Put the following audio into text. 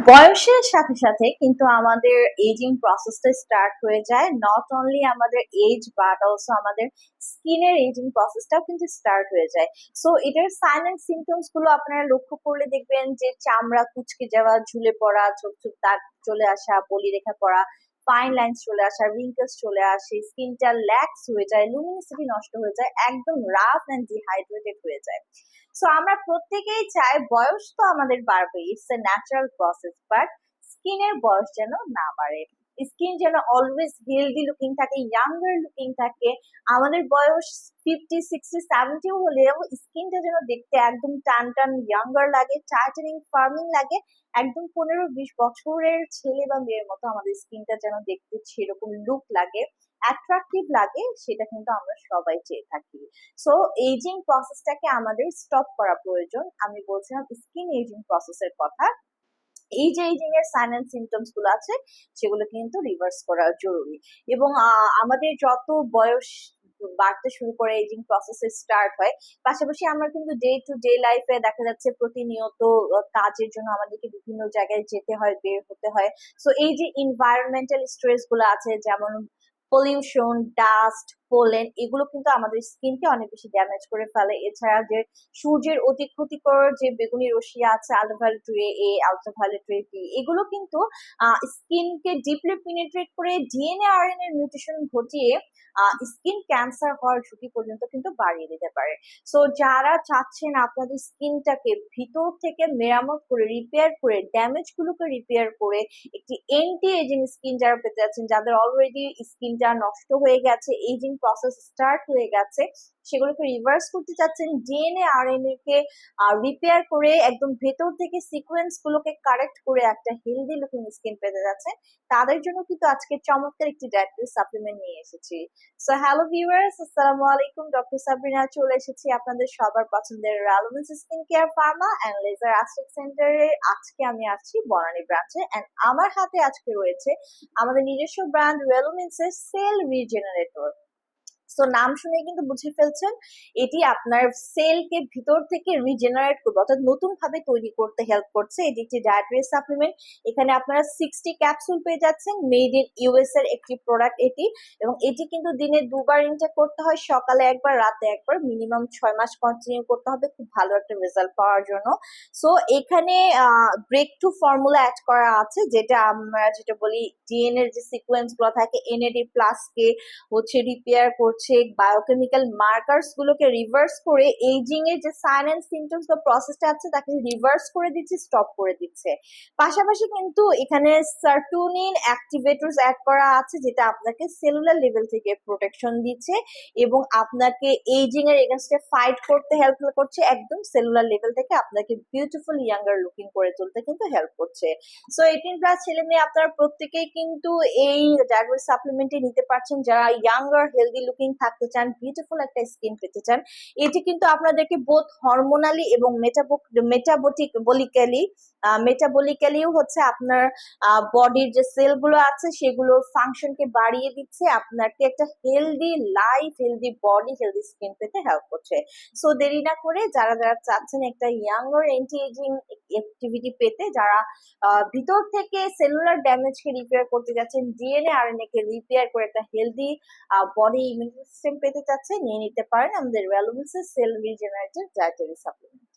বয়সের সাথে সাথে কিন্তু আমাদের এজিং প্রসেসটা স্টার্ট হয়ে যায়। নট অনলি আমাদের এজ বাট অলসো আমাদের স্কিনের এজিং প্রসেসটাও কিন্তু স্টার্ট হয়ে যায়। সো এটার সাইন অ্যান্ড সিমটমসগুলো আপনারা লক্ষ্য করলে দেখবেন যে চামড়া কুচকে যাওয়া, ঝুলে পড়া ছোপ ছোপ দাগ চলে আসা বলি রেখা পড়া ফাইন লাইন চলে আসা রিঙ্কেলস চলে আসে স্কিনটা ল্যাক্স হয়ে যায় লুমিনিসিটি নষ্ট হয়ে যায়, একদম রাফ অ্যান্ড ডিহাইড্রেটেড হয়ে যায়। সো আমরা প্রত্যেকেই চাই বয়স তো আমাদের বাড়বে it's a natural process but স্কিনের বয়স যেন না বাড়ে। স্কিন যেন অলওয়েজ হেলদি লুকিং থাকে ইয়াঙ্গার লুকিং থাকে, আমাদের বয়স ফিফটি সিক্সটি সেভেন্টিও হলেও স্কিনটা যেন দেখতে একদম টান টান ইয়াঙ্গার লাগে টাইটেনিং ফার্মিং লাগে, একদম পনেরো বিশ বছরের ছেলে বা মেয়ের মতো আমাদের স্কিনটা যেন দেখতে সেরকম লুক লাগে অ্যাট্রাকটিভ লাগে, সেটা কিন্তু আমরা সবাই চেয়ে থাকি। সো এজিং প্রসেসটাকে আমাদের স্টপ করা প্রয়োজন। আমি বলছিলাম স্কিন এজিং প্রসেসের কথা। এই যে এই এর সাইন অ্যান্ড সিমটমসগুলো আছে, সেগুলো কিন্তু রিভার্স করা জরুরি। এবং আমাদের যত বয়স বাড়তে শুরু করে এজিং প্রসেস স্টার্ট হয়, পাশাপাশি আমরা কিন্তু ডে টু ডে লাইফে দেখা যাচ্ছে প্রতিনিয়ত কাজের জন্য আমাদেরকে বিভিন্ন জায়গায় যেতে হয়, বের হতে হয়। সো এই যে এনভায়রনমেন্টাল স্ট্রেসগুলো আছে, যেমন পলিউশন ডাস্ট পোলেন এগুলো কিন্তু আমাদের স্কিনকে অনেক বেশি ড্যামেজ করে ফেলে। এছাড়া যে সূর্যের অতি ক্ষতিকর যে বেগুনি রশ্মি আছে আলট্রাভায়োলেট রে এ আলট্রাভায়োলেট রে বি এগুলো কিন্তু স্কিনকে ডিপলি পেনিট্রেট করে ডিএনএ আরএনএ এর মিউটেশন ঘটিয়ে স্কিন ক্যান্সার হওয়ার ঝুঁকি পর্যন্ত কিন্তু বাড়িয়ে দিতে পারে। সো যারা চাচ্ছেন আপনাদের স্কিনটাকে ভিতর থেকে মেরামত করে রিপেয়ার করে ড্যামেজ গুলোকে রিপেয়ার করে, একটি এন্টি এজিং স্কিন যারা পেতে যাচ্ছেন, যাদের অলরেডি স্কিনটা নষ্ট হয়ে গেছে এজিং প্রসেস স্টার্ট হয়ে গেছে, সেগুলোকে রিভার্স করতে চাচ্ছেন ডিএনএ আরএনএ কে রিপেয়ার করে, একদম ভেতর থেকে সিকোয়েন্স গুলোকে কারেক্ট করে একটা হেলদি লুকিং স্কিন পেতে যাচ্ছেন, তাদের জন্য কিন্তু আজকে চমৎকার একটি ডায়েটরি সাপ্লিমেন্ট নিয়ে এসেছি। সো হ্যালো ভিউয়ার্স আসসালামু আলাইকুম ডক্টর সাবরিনা চলে এসেছি আপনাদের সবার পছন্দের রালোমেন্স skin care pharma and laser aesthetic সেন্টারে আজকে আমি আসছি বনানী ব্রাঞ্চে অ্যান্ড আমার হাতে আজকে রয়েছে আমাদের নিজস্ব ব্র্যান্ড রেলোমেন্সের সেল রিজেনারেটর সো নাম শুনে কিন্তু বুঝে ফেলছেন, এটি আপনার সেলকে ভিতর থেকে রিজেনারেট করবে, অর্থাৎ নতুন ভাবে তৈরি করতে হেল্প করছে। এটি একটি ডায়েটারি সাপ্লিমেন্ট এখানে আপনারা সিক্সটি ক্যাপসুল পেয়ে যাচ্ছেন মেড ইন ইউএস এর একটি প্রোডাক্ট এটি, এবং এটি কিন্তু দিনে দুবার ইনটেক করতে হয়, সকালে একবার, রাতে একবার মিনিমাম ছয় মাস কন্টিনিউ করতে হবে, খুব ভালো একটা রেজাল্ট পাওয়ার জন্য। সো এখানে ব্রেক টু ফর্মুলা অ্যাড করা আছে, যেটা আমরা যেটা বলি ডিএনএর যে সিকোয়েন্সগুলো থাকে এনএডি প্লাস কে হচ্ছে রিপেয়ার করছে বায়োকেমিক্যাল মার্কার্স গুলোকে রিভার্স করে এইজিং এর যে সাইন অ্যান্ড সিমটমস বা প্রসেসটা আছে, তাকে রিভার্স করে দিচ্ছে স্টপ করে দিচ্ছে। পাশাপাশি কিন্তু এখানে সার্টুনিন অ্যাক্টিভেটরস অ্যাড করা আছে, যেটা আপনাকে সেলুলার লেভেল থেকে প্রোটেকশন দিচ্ছে এবং আপনাকে এইজিং এর এগেনস্টে ফাইট করতে হেল্প করছে, একদম সেলুলার লেভেল থেকে আপনাকে বিউটিফুল ইয়াঙ্গার লুকিং করে তুলতে কিন্তু হেল্প করছে। সো এইটিন প্লাস ছেলে মেয়ে আপনারা প্রত্যেকেই কিন্তু এই ডায়াগনোস সাপ্লিমেন্টে নিতে পারছেন, যারা ইয়াঙ্গার হেলদি লুকিং থাকতে চান বিউটিফুল একটা স্কিন পেতে চান, এটি কিন্তু আপনাদেরকে বোধ হরমোনালি এবং মেটাবোটিক বলিক্যালি মেটাবলিক্যালিও হচ্ছে আপনার বডির যে সেলগুলো আছে সেগুলো ফাংশনকে বাড়িয়ে দিচ্ছে, আপনাকে একটা healthy life healthy body healthy skin পেতে হেল্প করছে। সো দেরি না করে যারা যারা চাচ্ছেন একটা ইয়াঙ্গার এন্টি এজিং অ্যাক্টিভিটি পেতে যারা ভিতর থেকে সেলুলার ড্যামেজকে রিপেয়ার করতে যাচ্ছেন ডিএনএ আরএনএ কে রিপেয়ার করে একটা হেলদি বডি ইমিউন সিস্টেম পেতে চাচ্ছে নিয়ে নিতে পারেন আমাদের ভ্যালুমেন্সের সেল রিজেনারেটিভ ডায়েটারি সাপ্লিমেন্ট